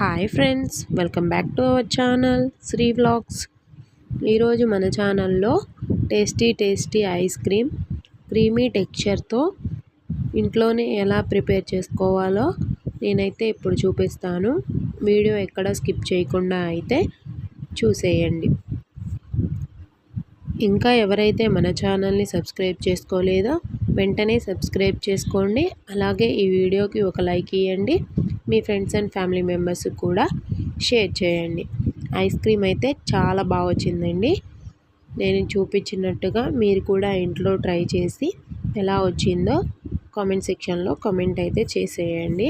Hi friends welcome back to our channel Sri vlogs. ఈరోజు మన ఛానల్లో tasty tasty ice cream creamy టెక్స్చర్తో ఇంట్లోనే ఎలా ప్రిపేర్ చేసుకోవాలో నేనైతే ఇప్పుడు చూపిస్తాను. వీడియో ఎక్కడ స్కిప్ చేయకుండా అయితే చూసేయండి. ఇంకా ఎవరైతే మన ఛానల్ని సబ్స్క్రైబ్ చేసుకోలేదో వెంటనే సబ్స్క్రైబ్ చేసుకోండి. అలాగే ఈ వీడియోకి ఒక లైక్ ఇవ్వండి మీ ఫ్రెండ్స్ అండ్ ఫ్యామిలీ మెంబర్స్ కూడా షేర్ చేయండి. ఐస్ క్రీమ్ అయితే చాలా బాగా వచ్చిందండి. నేను చూపించినట్టుగా మీరు కూడా ఇంట్లో ట్రై చేసి ఎలా వచ్చిందో కామెంట్ సెక్షన్లో కామెంట్ అయితే చేసేయండి.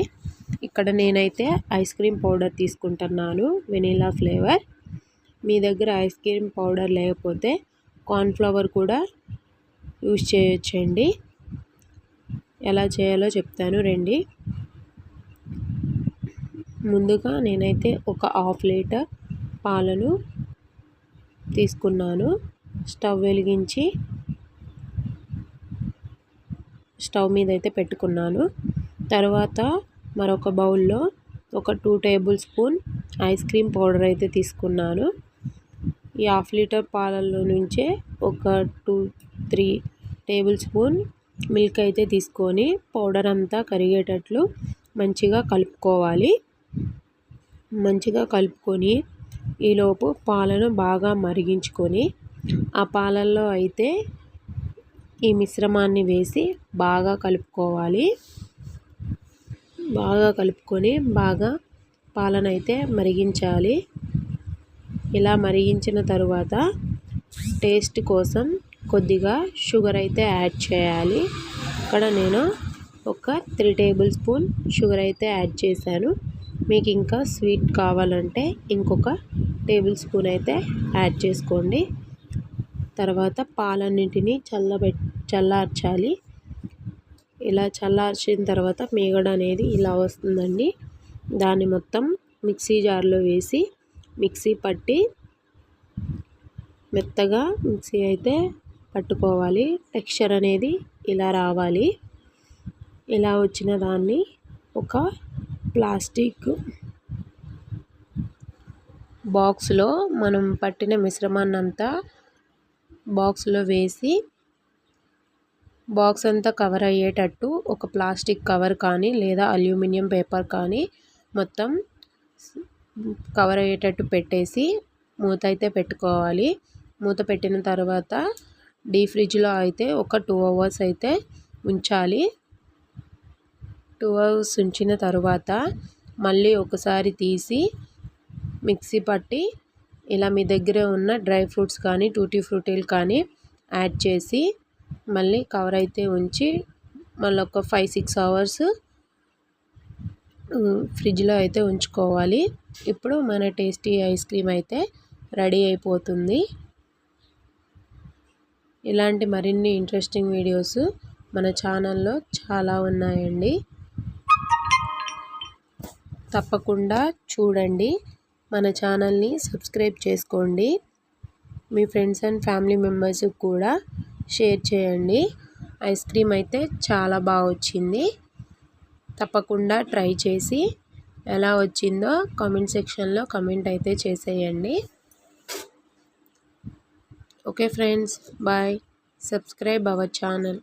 ఇక్కడ నేనైతే ఐస్ క్రీమ్ పౌడర్ తీసుకుంటున్నాను వెనీలా ఫ్లేవర్. మీ దగ్గర ఐస్ క్రీమ్ పౌడర్ లేకపోతే కార్న్ఫ్లవర్ కూడా యూజ్ చేయొచ్చండి. ఎలా చేయాలో చెప్తాను రండి. ముందుగా నేనైతే ఒక హాఫ్ లీటర్ పాలను తీసుకున్నాను. స్టవ్ వెలిగించి స్టవ్ మీద అయితే పెట్టుకున్నాను. తర్వాత మరొక బౌల్లో ఒక two tablespoon ice cream powder అయితే తీసుకున్నాను. ఈ హాఫ్ లీటర్ పాలల్లో నుంచే ఒక two three tablespoon milk అయితే తీసుకొని పౌడర్ అంతా కరిగేటట్లు మంచిగా కలుపుకోవాలి. మంచిగా కలుపుకొని ఈలోపు పాలను బాగా మరిగించుకొని ఆ పాలల్లో అయితే ఈ మిశ్రమాన్ని వేసి బాగా కలుపుకోవాలి. బాగా కలుపుకొని బాగా పాలనైతే మరిగించాలి. ఇలా మరిగించిన తరువాత టేస్ట్ కోసం కొద్దిగా షుగర్ అయితే యాడ్ చేయాలి. ఇక్కడ నేను ఒక త్రీ టేబుల్ స్పూన్ షుగర్ అయితే యాడ్ చేశాను. మీకు ఇంకా స్వీట్ కావాలంటే ఇంకొక టేబుల్ స్పూన్ అయితే యాడ్ చేసుకోండి. తర్వాత పాలన్నింటినీ చల్లబెట్ చల్లార్చాలి. ఇలా చల్లార్చిన తర్వాత మేగడ అనేది ఇలా వస్తుందండి. దాన్ని మొత్తం మిక్సీ జార్లో వేసి మిక్సీ పట్టి మెత్తగా మిక్సీ అయితే పట్టుకోవాలి. టెక్స్చర్ అనేది ఇలా రావాలి. ఇలా వచ్చిన దాన్ని ఒక ప్లాస్టిక్ బాక్స్లో మనం పట్టిన మిశ్రమాన్ని అంతా బాక్స్లో వేసి బాక్స్ అంతా కవర్ అయ్యేటట్టు ఒక ప్లాస్టిక్ కవర్ కానీ లేదా అల్యూమినియం పేపర్ కానీ మొత్తం కవర్ అయ్యేటట్టు పెట్టేసి మూత అయితే పెట్టుకోవాలి. మూత పెట్టిన తర్వాత డీ ఫ్రిడ్జ్లో అయితే ఒక టూ అవర్స్ అయితే ఉంచాలి. టూ అవర్స్ ఉంచిన తర్వాత మళ్ళీ ఒకసారి తీసి మిక్సీ పట్టి ఇలా మీ దగ్గర ఉన్న డ్రై ఫ్రూట్స్ కానీ టూటీ ఫ్రూటీలు కానీ యాడ్ చేసి మళ్ళీ కవర్ అయితే ఉంచి మళ్ళీ ఒక ఫైవ్ సిక్స్ అవర్స్ ఫ్రిడ్జ్లో అయితే ఉంచుకోవాలి. ఇప్పుడు మన టేస్టీ ఐస్ క్రీమ్ అయితే రెడీ అయిపోతుంది. ఇలాంటి మరిన్ని ఇంట్రెస్టింగ్ వీడియోస్ మన ఛానల్లో చాలా ఉన్నాయండి. తప్పకుండా చూడండి. మన ఛానల్ని సబ్స్క్రైబ్ చేసుకోండి. మీ ఫ్రెండ్స్ అండ్ ఫ్యామిలీ మెంబర్స్కి కూడా షేర్ చేయండి. ఐస్ క్రీమ్ అయితే చాలా బాగా వచ్చింది. తప్పకుండా ట్రై చేసి ఎలా వచ్చిందో కామెంట్ సెక్షన్లో కమెంట్ అయితే చేసేయండి. Okay friends bye. Subscribe our channel.